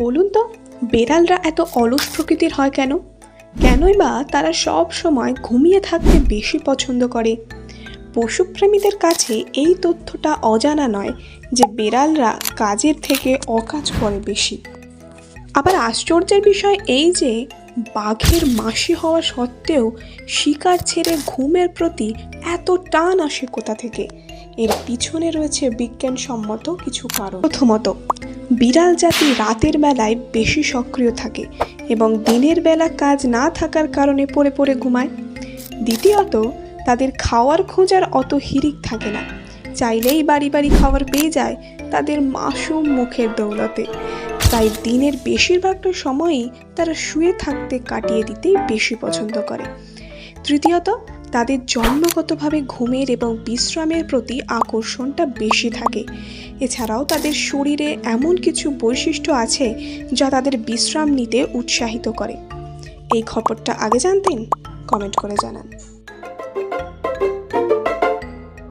বলুন তো, বেড়ালরা এত অলস প্রকৃতির হয় কেন? কেনই বা তারা সব সময় ঘুমিয়ে থাকতে বেশি পছন্দ করে? পশুপ্রেমীদের কাছে এই তথ্যটা অজানা নয় যে বেড়ালরা কাজের থেকে অকাজ করে বেশি। আবার আশ্চর্যের বিষয় এই যে, বাঘের মাসি হওয়া সত্ত্বেও শিকার ছেড়ে ঘুমের প্রতি এত টান আসে কোথা থেকে? এর পিছনে রয়েছে বিজ্ঞানসম্মত কিছু কারণ। প্রথমত বিড়াল জাতি রাতের বেলায় বেশি সক্রিয় থাকে এবং দিনের বেলা কাজ না থাকার কারণে পড়ে পড়ে ঘুমায়। দ্বিতীয়ত, তাদের খাওয়ার খোঁজার অত হিরিক থাকে না। চাইলেই বাড়ি বাড়ি খাবার পেয়ে যায় তাদের মাসুম মুখের দৌলতে। তাই দিনের বেশিরভাগটা সময়ই তারা শুয়ে থাকতে কাটিয়ে দিতেই বেশি পছন্দ করে। তৃতীয়ত তাদের জন্মগতভাবে ঘুমের এবং বিশ্রামের প্রতি আকর্ষণটা বেশি থাকে। এছাড়াও তাদের শরীরে এমন কিছু বৈশিষ্ট্য আছে যা তাদের বিশ্রাম নিতে উৎসাহিত করে। এই খবরটা আগে জানতেন? কমেন্ট করে জানান।